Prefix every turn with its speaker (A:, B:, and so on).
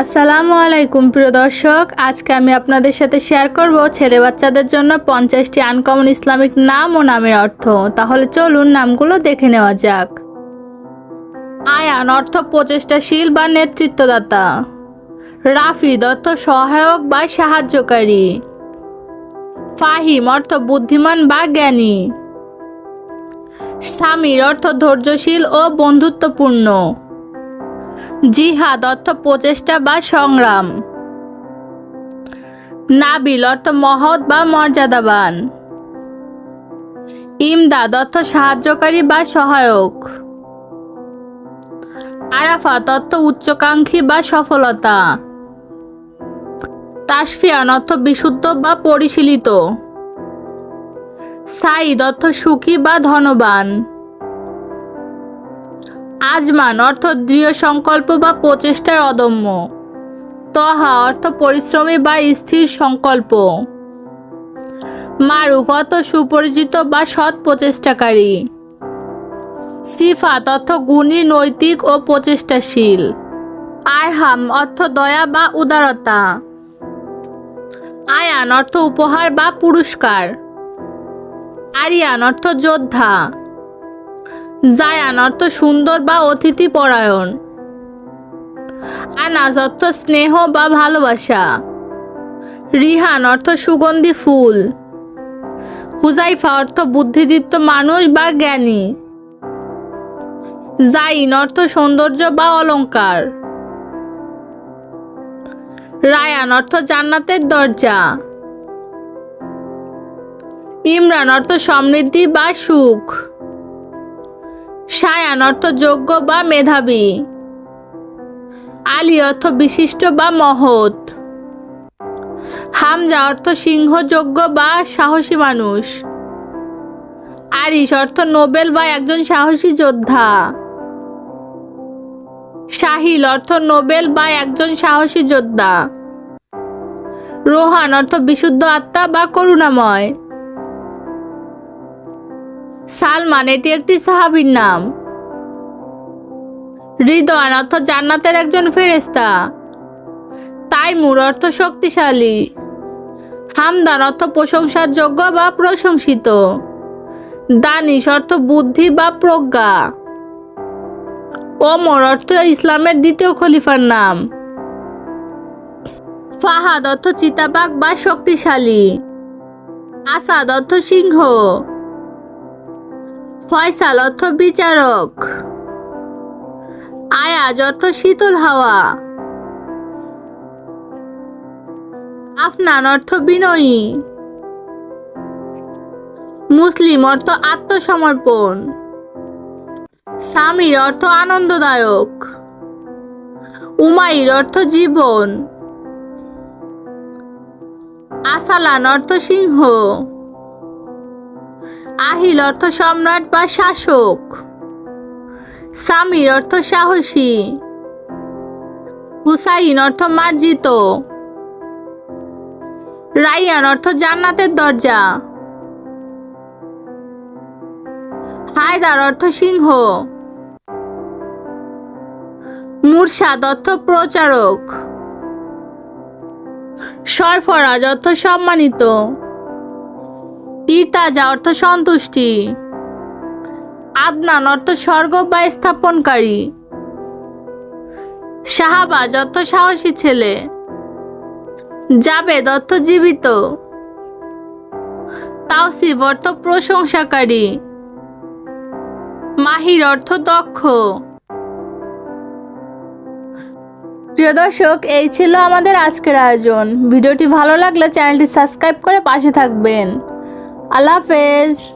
A: আসসালামু আলাইকুম, প্রিয় দর্শক। আজকে আমি আপনাদের সাথে শেয়ার করব ছেলে বাচ্চাদের জন্য পঞ্চাশটি আনকমন ইসলামিক নাম ও নামের অর্থ। তাহলে চলুন নামগুলো দেখে নেওয়া যাক। আয়ান, অর্থ প্রচেষ্টাশীল বা নেতৃত্বদাতা। রাফিদ, অর্থ সহায়ক বা সাহায্যকারী। ফাহিম, অর্থ বুদ্ধিমান বা জ্ঞানী। সামির, অর্থ ধৈর্যশীল ও বন্ধুত্বপূর্ণ। জিহাদ, অর্থ প্রচেষ্টা বা সংগ্রাম। নাবিল, অর্থ মহৎ বা মর্যাদাবান। ইমদাদ, অর্থ সাহায্যকারী বা সহায়ক। আরাফাত, অর্থ উচ্চাকাঙ্ক্ষী বা সফলতা। তাসফিয়ান, অর্থ বিশুদ্ধ বা পরিশীলিত। সাইদ অর্থ সুখী বা ধনবান। আজমান অর্থ দৃঢ় সংকল্প বা প্রচেষ্টার অদম্য। তহা অর্থ পরিশ্রমী বা স্থির সংকল্প। মারুফ অর্থ সুপরিচিত বা সৎ প্রচেষ্টাকারী। সিফাত অর্থ গুণী, নৈতিক ও প্রচেষ্টাশীল। আরহাম অর্থ দয়া বা উদারতা। আয়ান অর্থ উপহার বা পুরস্কার। আরিয়ান অর্থ যোদ্ধা। জায়ান অর্থ সুন্দর বা অতিথি পরায়ণ আনাজ অর্থ স্নেহ বা ভালোবাসা। রিহান অর্থ সুগন্ধি ফুল। হুজাইফা অর্থ বুদ্ধিদীপ্ত মানুষ বা জ্ঞানী। জাইন অর্থ সৌন্দর্য বা অলঙ্কার রায়ান অর্থ জান্নাতের দরজা। ইমরান অর্থ সমৃদ্ধি বা সুখ। সায়ান অর্থ যোগ্য বা মেধাবী। আলী অর্থ বিশিষ্ট বা মহৎ। হামজা অর্থ সিংহযোগ্য বা সাহসী মানুষ। আরিশ অর্থ নোবেল বা একজন সাহসী যোদ্ধা। সাহিল অর্থ নোবেল বা একজন সাহসী যোদ্ধা। রোহান অর্থ বিশুদ্ধ আত্মা বা করুণাময়। সালমান, এটি একটি সাহাবীর নাম। হৃদয়ান অর্থ জান্নাতের একজন ফেরেস্তা তাইমুর অর্থ শক্তিশালী। হামদান অর্থ প্রশংসার যোগ্য বা প্রশংসিত। দানিশ অর্থ বুদ্ধি বা প্রজ্ঞা। ওমর অর্থ ইসলামের দ্বিতীয় খলিফার নাম। ফাহাদ অর্থ চিতাবাঘ বা শক্তিশালী। আসাদ অর্থ সিংহ। ফয়সাল অর্থ বিচারক আয়াজ অর্থ শীতল হাওয়া। আফনান অর্থ বিনয়ী। মুসলিম অর্থ আত্মসমর্পণ। সামির অর্থ আনন্দদায়ক। উমাইর অর্থ জীবন। আসালান অর্থ সিংহ। আহিল অর্থ সম্রাট বা শাসক। সামির অর্থ সাহসী। হুসাইন অর্থ মার্জিত। রাইয়ান অর্থ জান্নাতের দরজা। হায়দার অর্থ সিংহ। মুরশাদ অর্থ প্রচারক। সরফরাজ অর্থ সম্মানিত। ইরতাজা অর্থ সন্তুষ্টি। আদনান অর্থ স্বর্গ বা স্থাপনকারী। শাহাবাজ অর্থ সাহসী ছেলে। জাবেদ অর্থ জীবিত। তাওসিফ অর্থ প্রশংসাকারী। মাহির অর্থ দক্ষ। প্রিয় দর্শক, এই ছিল আমাদের আজকের আয়োজন। ভিডিওটি ভালো লাগলে চ্যানেলটি সাবস্ক্রাইব করে পাশে থাকবেন। আল্লাহ হাফেজ।